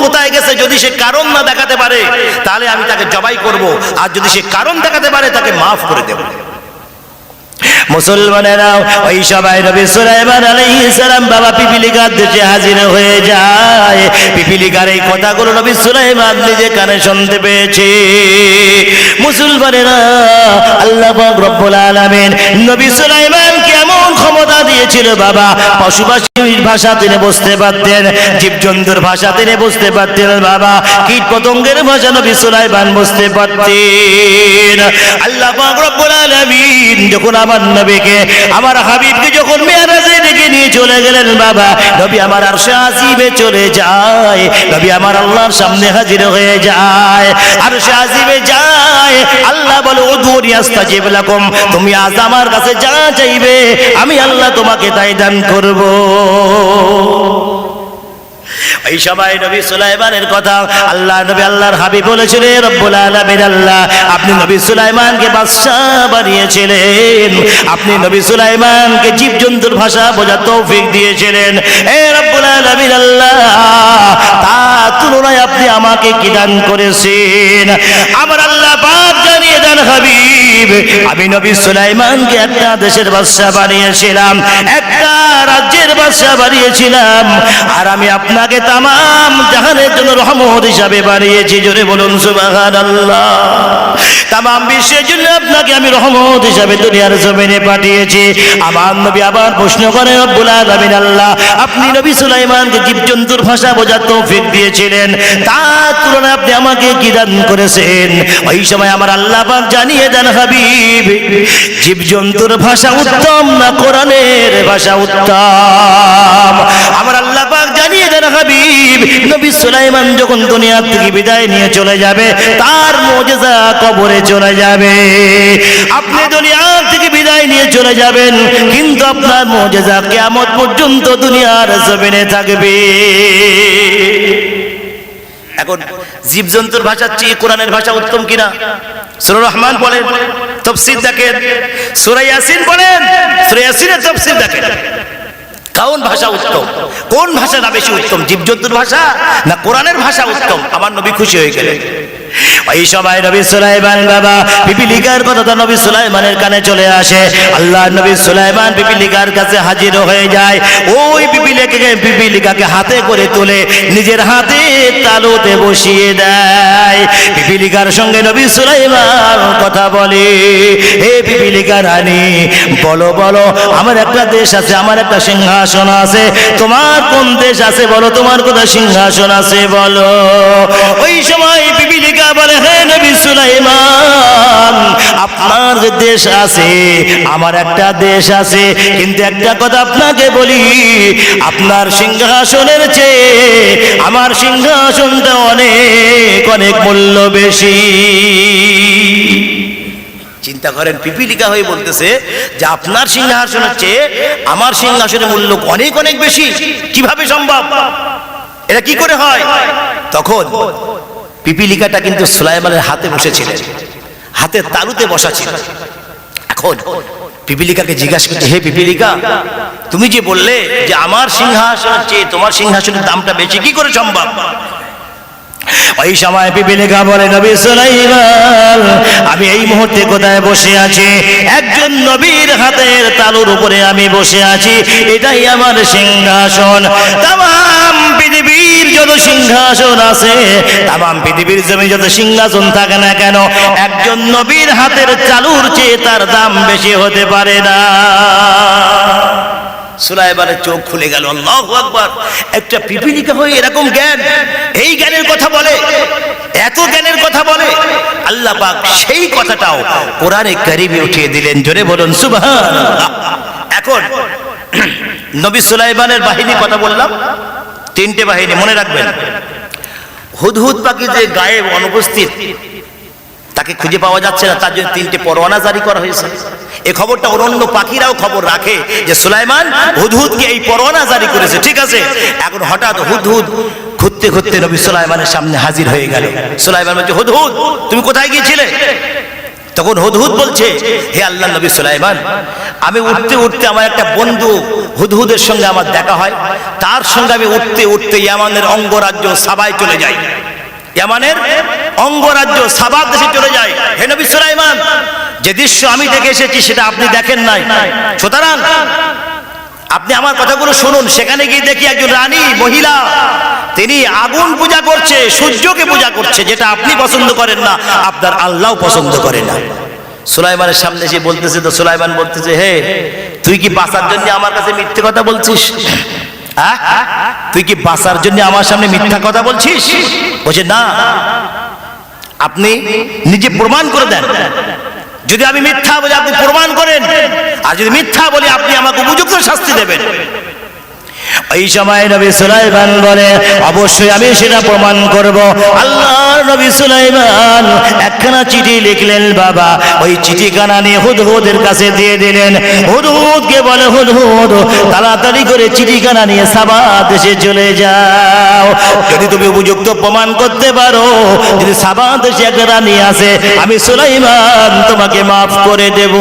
কোথায় গেছে যদি সে কারণ না দেখাতে পারে, তাহলে আমি তাকে জবাই করব। আর যদি সে কারণ দেখাতে পারে, তাকে মাফ করে দেব। মুসলমানেরাও ওই সবাই নবী সুলাইমান আলাইহিস সালাম বাবা পিপিলিকার দেশে হাজির হয়ে যায়। পিপিলিকার এই কথাগুলো নবী সুলাইমান নিজে কানে শুনতে পেয়েছে। মুসলমানেরা আল্লাহ রব্বুল আলামিন নবী সুলাইমান ক্ষমতা দিয়েছিল বাবা। পশু পাখির ভাষা তিনি বুঝতে পারতেন, জীবজন্তুর ভাষা তিনি বুঝতে পারতেন বাবা। কীট পতঙ্গের ভাষা নবী সুলাইমান বুঝতে পারতেন। আল্লাহ যখন আমার নবীকে, আমার হাবিবকে যখন মেয়ারাজে ডেকে নিয়ে চলে গেলেন বাবা, নবী আমার আরশে আজিবে চলে যায়, নবী আমার আল্লাহর সামনে হাজির হয়ে যায়। আরশে আজিবে যায়, আল্লাহ বলে উদুরি আস্তাজিব লাকুম তুমি আজ আমার কাছে যা চাইবে, আমি আল্লাহ তোমাকে তাই দান করব। এই নবী সুলাইমানের কথা আল্লাহ নবী আল্লাহর হাবিব বলেছিলেন, রব্বুল আলামিন আল্লাহ, আপনি নবী সুলাইমানকে বানিয়েছিলেন। আপনি নবী সুলাইমানকে জীবজন্তুর ভাষা বোঝার তৌফিক দিয়েছিলেন। এ রব্বুল আলামিন আল্লাহ তা তুলনায় আপনি আমাকে কি দান করেছেন? আমার আল্লাহ পাক জানিয়ে দেন হাবিব। আমি নবী সুলাইমানকে একটা দেশের বাদশা বানিয়েছিলাম, একটা রাজ্যের বাদশা বানিয়েছিলাম। আর আমি আপনাকে তামাম জাহানের জন্য রহমত হিসাবে বানিয়েছি, জোরে বলুন সুবহানাল্লাহ। তামাম বিশ্বের জন্য আপনাকে আমি রহমত হিসাবে দুনিয়ার জমিনে পাঠিয়েছি। আমার নবী আবার প্রশ্ন করে, রব্বুল আলামিন আল্লাহ, আপনি নবী সুলাইমানকে জীবজন্তুর ভাষা বোঝার তৌফিক দিয়েছিলেন। তার তুলনায় আপনি আমাকে কি দান করেছেন? ওই সময় আমার আল্লাহ পাক জানিয়ে দেন, হাবিব, জীবজন্তুর ভাষা উত্তম না কোরআনের ভাষা উত্তম? আমার আল্লাহ জানিয়ে দেন, হাবিব, নবী সুলাইমান যখন দুনিয়া থেকে বিদায় নিয়ে চলে যাবে, তার মুজিজা কবরে চলে যাবে। আপনি দুনিয়া থেকে বিদায় নিয়ে চলে যাবেন, কিন্তু আপনার মুজিজা কিয়ামত পর্যন্ত দুনিয়ার জমিনে থাকবে। এখন জীবজন্তুর ভাষার চেয়ে কোরআনের ভাষা উত্তম কিনা? সুর রহমান বলেন, তফসির দেখেন। সুরা ইয়াসিন বলেন, সুরা ইয়াসিনের তফসির দেখেন। কোন ভাষা উত্তম? কোন ভাষাটা বেশি উত্তম? জীবজন্তুর ভাষা না কোরআনের ভাষা উত্তম? আমার নবী খুশি হয়ে গেলেন। ওই সময় নবী সুলাইমান বাবা পিপিলিকার কথা তো নবী সুলাইমানের কানে চলে আসে। আল্লাহ নবী সুলাইমান পিপিলিকার কাছে হাজির হয়ে যায়। ওই পিপিলিকাকে পিপিলিকাকে হাতে করে তুলে নিজের হাতে তালুতে বসিয়ে দেয়। পিপিলিকার সঙ্গে নবী সুলাইমান কথা বলে, হে পিপিলিকা রানী, বলো বলো, আমার একটা দেশ আছে, আমার একটা সিংহাসন আছে। তোমার কোন দেশ আছে বলো, তোমার কোথায় সিংহাসন আছে বলো? ওই সময় আপনার যে দেশ আছে, আমার একটা দেশ আছে। কিন্তু একটা কথা আপনাকে বলি, আপনার সিংহাসনের চেয়ে আমার সিংহাসনটা অনেক অনেক মূল্য বেশি। চিন্তা করেন, পিপিলিকা হয়ে বলতেছে যে আপনার সিংহাসনের চেয়ে আমার সিংহাসনের মূল্য অনেক অনেক বেশি। কীভাবে সম্ভব? এটা কি করে হয়? তখন পিপিলিকাটা কিন্তু সুলাইমানের হাতে বসেছিলেন হাতে তালুতে বসা ছিল। এখন পিপিলিকাকে জিজ্ঞাসা করছে, হে পিপিলিকা, তুমি যে বললে যে আমার সিংহাসন চেয়ে তোমার সিংহাসনের দামটা বেশি, কি করে সম্ভব? ওই সময় পিপিলিকা বলে, নবী সুলাইমান, আমি এই মুহূর্তে কোথায় বসে আছি? একজন নবীর হাতের তালুর উপরে আমি বসে আছি। এটাই আমার সিংহাসন। তাম পৃথিবীর যত সিংহাসন আছে, তাম পৃথিবীর জমি যত সিংহাসন থাকে না কেন, একজন নবীর হাতের চালুর চেয়ে তার দাম বেশি হতে পারে না। সুলাইমানের চোখ খুলে গেল, আল্লাহ আকবার। একটা পিপিলিকা হয়ে এরকম জ্ঞান, এই জ্ঞানের কথা বলে, এত জ্ঞানের কথা বলে, আল্লাহ পাক সেই কথাটাও কোরআনে উঠিয়ে দিলেন। জোরে বলুন এখন নবী সুলাইমানের বাহিনী কথা বললাম, তিনটে বাহিনী, মনে রাখবেন। হুদহুদ পাখি যে গায়ে অনুপস্থিত, তাকে খুঁজে পাওয়া যাচ্ছে না, তার জন্য তিনটে পরোয়ানা জারি করা হয়েছে। এই খবরটা ওর অন্য পাখিরাও খবর রাখে যে সুলাইমান হুদহুদকে এই পরোয়ানা জারি করেছে, ঠিক আছে? এখন হঠাৎ হুদহুদ ঘুরতে ঘুরতে নবী সুলাইমানের সামনে হাজির হয়ে গেল। সুলাইমান বলছে, হুদহুদ, তুমি কোথায় গিয়েছিলে? তখন হুদহুদ বলছে, হে আল্লাহ নবী সুলাইমান, আমি উঠতে উঠতে আমার একটা বন্ধু হুদহুদের সঙ্গে আমার দেখা হয়। তার সঙ্গে আমি উঠতে উঠতে ইয়ামানের অঙ্গরাজ্য সাবাই চলে যাই। ইয়ামানের অঙ্গরাজ্য সাবাদ দেশে চলে যায়। হে নবী সুলাইমান যে দৃশ্য আমি দেখে এসেছি, সেটা আপনি দেখেন নাই। সুতরাং আপনি আমার কথাগুলো শুনুন। সেখানে গিয়ে দেখি একজন রানী, মহিলা, তিনি আগুন পূজা করছে, সূর্যকে পূজা করছে, যেটা আপনি পছন্দ করেন না, আপনার আল্লাহ পছন্দ করে না। সুলাইমানের সামনে এসে বলতেছে তো, সুলাইমান বলতেছে, হে, তুই কি বাঁচার জন্য আমার কাছে মিথ্যে কথা বলছিস? হ্যাঁ? তুই কি বাঁচার জন্য আমার সামনে মিথ্যা কথা বলছিস? বলছে, না। আপনি নিজে প্রমাণ করে দেন। যদি আমি মিথ্যা বলি আপনি প্রমাণ করেন। আর যদি মিথ্যা বলি আপনি আমাকে উপযুক্ত শাস্তি দেবেন। এই সময় নবী সুলাইমান বলে, অবশ্যই আমি সেটা প্রমাণ করব। আল্লাহ নবী সুলাইমান একখানা চিঠি লিখলেন, বাবা, ওই চিঠিখানা নিয়ে হুদহুদের কাছে দিয়ে দিলেন। হুদহুদকে বলে, হুদহুদ, তাড়াতাড়ি করে চিঠিখানা নিয়ে সাবা দেশে চলে যাও। যদি তুমি উপযুক্ত প্রমাণ করতে পারো, যদি সাবা দেশে একটা রানী আসে, আমি সুলাইমান তোমাকে মাফ করে দেব।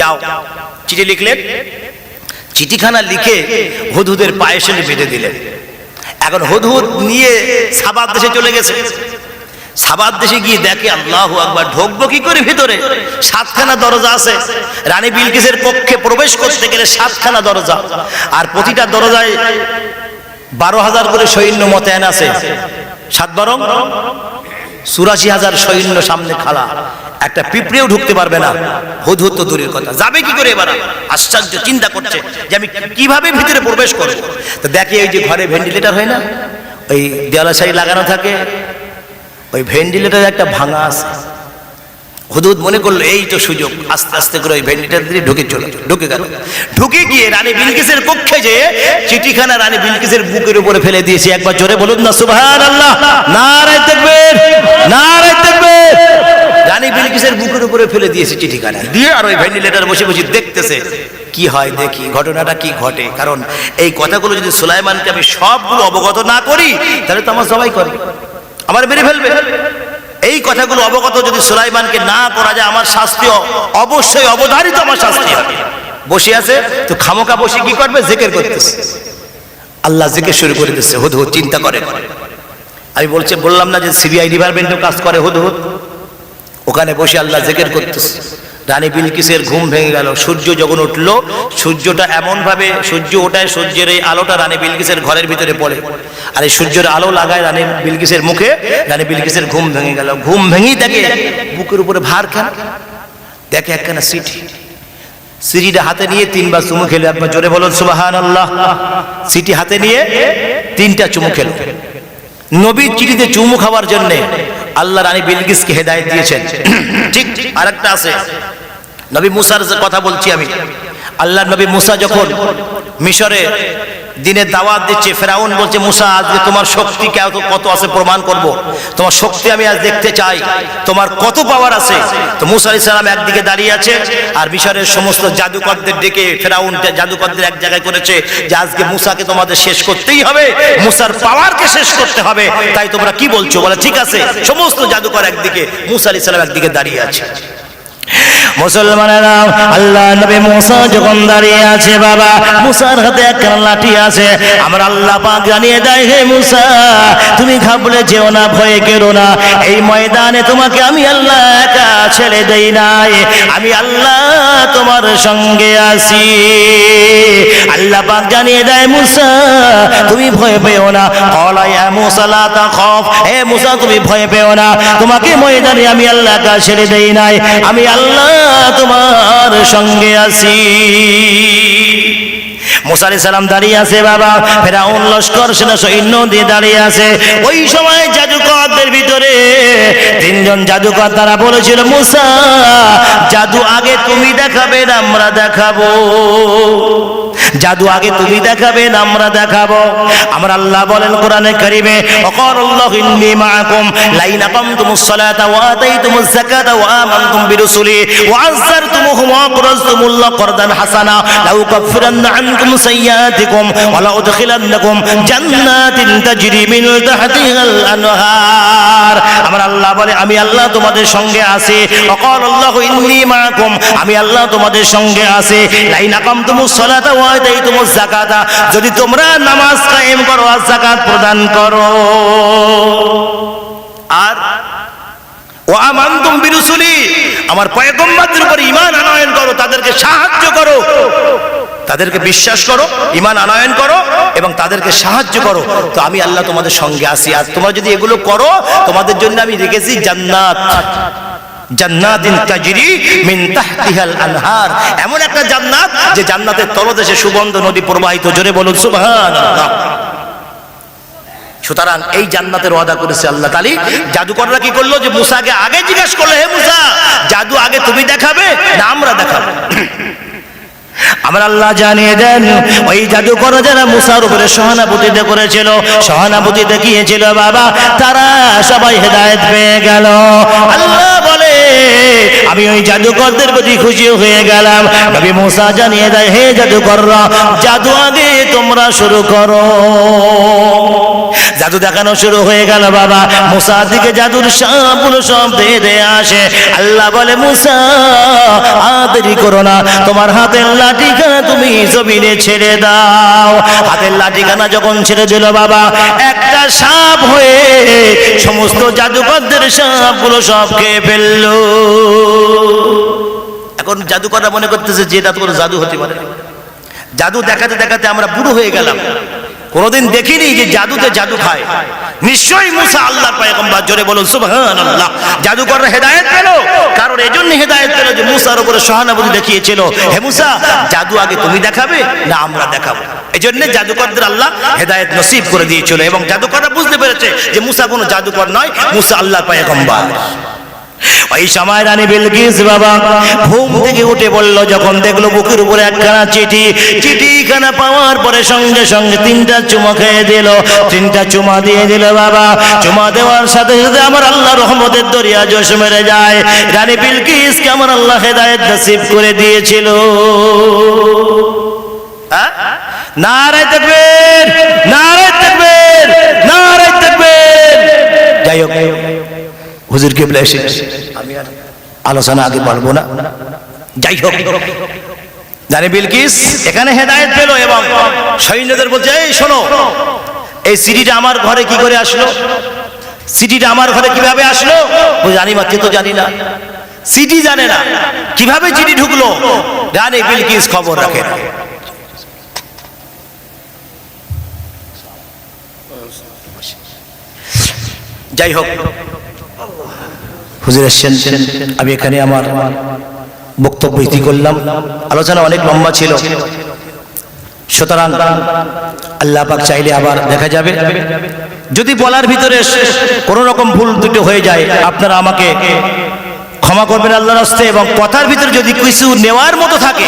যাও। চিঠি লিখলেন চিঠিখানা লিখে হুদহুদের পায়ে সঙ্গে বেঁধে দিলেন। এখন হুদহুদ নিয়ে সাবাদ দেশে চলে গেছে। সাবাদ দেশে গিয়ে দেখে আল্লাহ একবার ঢোকবো কি করে ভিতরে? সাতখানা দরজা আছে। রানী বিলকিসের পক্ষে প্রবেশ করতে গেলে সাতখানা দরজা। আর প্রতিটা দরজায় বারো হাজার করে সৈন্য মোতায়েন আছে। সাত বারং? চুরাশি হাজার সৈন্য সামনে খালা। একটা পিঁপড়েও ঢুকতে পারবে না। হুদহুদ হুদ তো দূরের কথা। যাবে কি করে এবার? আশ্চর্য, চিন্তা করছে যে আমি কীভাবে ভিতরে প্রবেশ করব? তো দেখে ওই যে ঘরে ভেন্টিলেটার হয় না? ওই দেওয়ালা সারি লাগানো থাকে। ওই ভেন্টিলেটার একটা ভাঙা আছে। হুদুদ মনে করল, এই তো সুযোগ। আস্তে আস্তে করে ওই ভেন্টিলেটার দিয়ে ঢুকে চলে, ঢুকে গেল। ঢুকে গিয়ে রানী বিলকিসের কক্ষে যে চিঠিখানা রানী বিলকিসের বুকের উপরে ফেলে দিয়েছে, একবার জোরে বলুন না সুবহান আল্লাহ নারায় দেখবেন নারায় দেখবেন রানী বিলকিসের বুকের উপরে ফেলে দিয়েছে চিঠিখানা। দিয়ে আর ওই ভেন্টিলেটার বসে বসে দেখতেছে, কি হয় দেখি, ঘটনাটা কি ঘটে? কারণ এই কথাগুলো যদি সুলাইমানকে আমি সবগুলো অবগত না করি, তাহলে তো আমার সবাই করে আমার মেরে ফেলবে। এই কথাগুলো অবগত যদি সুলাইমানকে না করা যায়, আমার শাস্তি অবশ্যই অবধারিত আমার শাস্তি হবে। বসে আছে, তো খামোকা বসে কি করবে? জেকের করতেছে। আল্লাহ জেকের শুরু করে দিচ্ছে হুদ হুদ, চিন্তা করে। আমি বলছি, বললাম না যে সিবিআই ডিপার্টমেন্টও কাজ করে হুদ হুদ। ওখানে বসে আল্লাহ জেকের করতেছে। রানী বিলকিসের ঘুম ভেঙে গেল। সূর্য যখন উঠল, সূর্যটা এমন ভাবে সূর্য ওঠায় সূর্যের এই আলোটা রানী বিলকিসের ঘরের ভিতরে পড়ে। আর এই সূর্যের আলো লাগায় রানী বিলকিসের মুখে, রানী বিলকিসের ঘুম ভেঙে গেল। ঘুম ভেঙেই দেখে, বুকের উপরে ভার খান দেখে একখানা সিটি সিটিটা হাতে নিয়ে তিনবার চুমু খেলে। একবার জোরে বলুন সুবাহান আল্লাহ সিটি হাতে নিয়ে তিনটা চুমু খেলো। নবীর চিঠিতে চুমু খাওয়ার জন্যে আল্লাহ রানী বিলকিসকে হেদায়েত দিয়েছেন। ঠিক আরেকটা আছে। নবী মুসার কথা বলছি আমি। আল্লাহ নবী মুসা যখন মিশরে দিনের দাওয়াত দিচ্ছে, ফেরাউন বলছে, মুসা, আজকে তোমার শক্তি কত কত আছে প্রমাণ করব। তোমার শক্তি আমি আজ দেখতে চাই। তোমার কত পাওয়ার আছে? তো মুসা আলাইহিস সালাম একদিকে দাঁড়িয়ে আছে আর মিশরের সমস্ত জাদুকরদের ডেকে ফেরাউন জাদুকরদের এক জায়গায় করেছে যে, আজকে মুসাকে তোমাদের শেষ করতেই হবে। মুসার পাওয়ারকে শেষ করতে হবে। তাই তোমরা কি বলছো? বলে, ঠিক আছে। সমস্ত জাদুকর একদিকে, মুসা আলাইহিস সালাম একদিকে দাঁড়িয়ে আছে। মুসলমানেরা, আল্লাহ নবী মুসা যখন দাঁড়িয়ে আছে বাবা, মুসার হাতে লাঠি আছে আল্লাহ পাক জানিয়ে দেয়, হে মুসা, তুমি যেও না, ভয়ে কেরো না। এই ময়দানে তোমাকে আমি আল্লাহ একা ছেড়ে দেই নাই। আমি আল্লাহ তোমার সঙ্গে আছি। আল্লাহ পাক জানিয়ে দেয়, মুসা, তুমি ভয় পেও না। মুসা, লা হে মুসা, তুমি ভয় পেও না। তোমাকে ময়দানে আমি আল্লাহ একা ছেড়ে দেই নাই। আমি আল্লাহ তোমার সঙ্গে আছি। মুসারি সালাম দাঁড়িয়ে আছে, বাবা। ফেরাউন লস্কর সেনা সৈন্য দিয়ে দাঁড়িয়ে আছে। ওই সময় জাদুকরদের ভিতরে তিনজন জাদুকর তারা বলেছিল, মুসা, জাদু আগে তুমি দেখাবে আমরা দেখাবো। জাদু আগে তুমি দেখাবে না আমরা দেখাবো। আমরা আল্লাহ বলেন কোরআনে কারিমে মাআকুম লাইন ওয়া ওয়া আমানতুম ওয়া ওয়া করদান হাসানা, লাউ আনকুম সাইয়্যাতিকুম, ওয়া উদখিলান্নাকুম জান্নাতিন তাজরি মিন তাহতিহাল আনহার। আল্লাহ বলে, আমি আল্লাহ তোমাদের সঙ্গে আছি, অকর আল্লাহ ইন্নী মাআকুম, আমি আল্লাহ তোমাদের সঙ্গে আছি লাইন আকামতুমুস সালাতা ওয়া আতাইতুমুজ যাকাতা যদি তোমরা নামাজ কায়েম করো আর যাকাত প্রদান করো। আর ও আমান্তুম বিরুসুলি, আমার পয়গম্বরদের উপর ঈমান আনয়ন করো, তাদেরকে সাহায্য করো। তাদেরকে বিশ্বাস করো, ঈমান আনয়ন করো এবং তাদেরকে সাহায্য করো। তো আমি আল্লাহ তোমাদের সঙ্গে আসি আর তোমরা যদি এগুলো করো, তোমাদের জন্য আমি রেখেছি জান্নাত। জাদু আগে তুমি দেখাবে না আমরা দেখাবো? আমার আল্লাহ জানিয়ে দেন, ওই জাদুকর যারা মুসার উপরে সহানুভূতিতে করেছিল, সহানুভূতি দেখিয়েছিল, বাবা, তারা সবাই হেদায়েত পেয়ে গেল। আল্লাহ আমি ওই জাদুকরদের প্রতি খুশি হয়ে গেলাম। নবী মুসা জানিয়ে দেয়, হে জাদুকররা, জাদু আগে তোমরা শুরু করো। জাদু দেখানো শুরু হয়ে গেল বাবা। মুসার দিকে জাদুর সবগুলো সব দিয়ে আসে। আল্লাহ বলে, মুসা আদেরি করো না। তোমার হাতের লাঠিখানা তুমি জমিনে ছেড়ে দাও। হাতের লাঠিখানা যখন ছেড়ে দিল বাবা, একটা সাপ হয়ে সমস্ত জাদুকরদের সাপগুলো সব খেয়ে ফেলল। এখন জাদুকররা মনে করতেছে যে এটা জাদু হতে পারে। জাদু দেখাতে দেখাতে আমরা বুড়ো হয়ে গেলাম। কোনোদিন দেখিনি যে জাদুতে জাদু খায়। নিশ্চয়ই মুসা আল্লাহর পয়গম্বর জোরে বলুন, সুবহানাল্লাহ। জাদুকররা হেদায়েত পেল। কারণ এজন্য হেদায়েত পেল যে মুসার উপরে সহানুভূতি দেখিয়েছিল। হে মুসা, জাদু আগে তুমি দেখাবে না আমরা দেখাবো। এজন্য জাদুকরদের আল্লাহ হেদায়েত নসিব করে দিয়েছিল এবং জাদুকররা বুঝতে পেরেছে যে মুসা কোনো জাদুকর নয়, মুসা আল্লাহর পয়গম্বর। ওই সময় রানী বিলকিস বাবা ঘুম থেকে উঠে বলল, যখন দেখল বুকের উপরে একখানা চিঠি, চিঠিখানা পাওয়ার পরে সঙ্গে সঙ্গে তিনটা চুমা খেয়ে দিল। তিনটা চুমা দিয়ে দিল বাবা। চুমা দেওয়ার সাথে সাথে আমার আল্লাহ রহমতের দরিয়া জোশ মেরে যায়। রানী বিলকিসকে আমার আল্লাহ হেদায়েত নসিব করে দিয়েছিল? নারায় থাকবেন নারায় থাকবেন নারায় থাকবেন যাই হোক। হুজুর কেবলা এসে আলোচনা আগে পারব না। যাই হোক জানে বিলকিস এখানে হেদায়েত পেল এবং সৈন্যদের বলছে, এই শোনো, এই সিডিটা আমার ঘরে কি করে আসলো? সিডিটা আমার ঘরে কীভাবে আসলো? জানি মাত্র তো জানি না। সিটি জানে না। কীভাবে চিঠি ঢুকলো? রানী বিলকিস খবর রাখে। না যাই হোক হুজুর এসছেন আমি এখানে আমার বক্তব্য ইতি করলাম। আলোচনা অনেক লম্বা ছিল। সুতরাং আল্লাহ পাক চাইলে আবার দেখা যাবে। যদি বলার ভিতরে কোন রকম ভুল দুটো হয়ে যায়, আপনারা আমাকে ক্ষমা করবেন আল্লাহর হস্তে এবং কথার ভিতরে যদি কিছু নেওয়ার মতো থাকে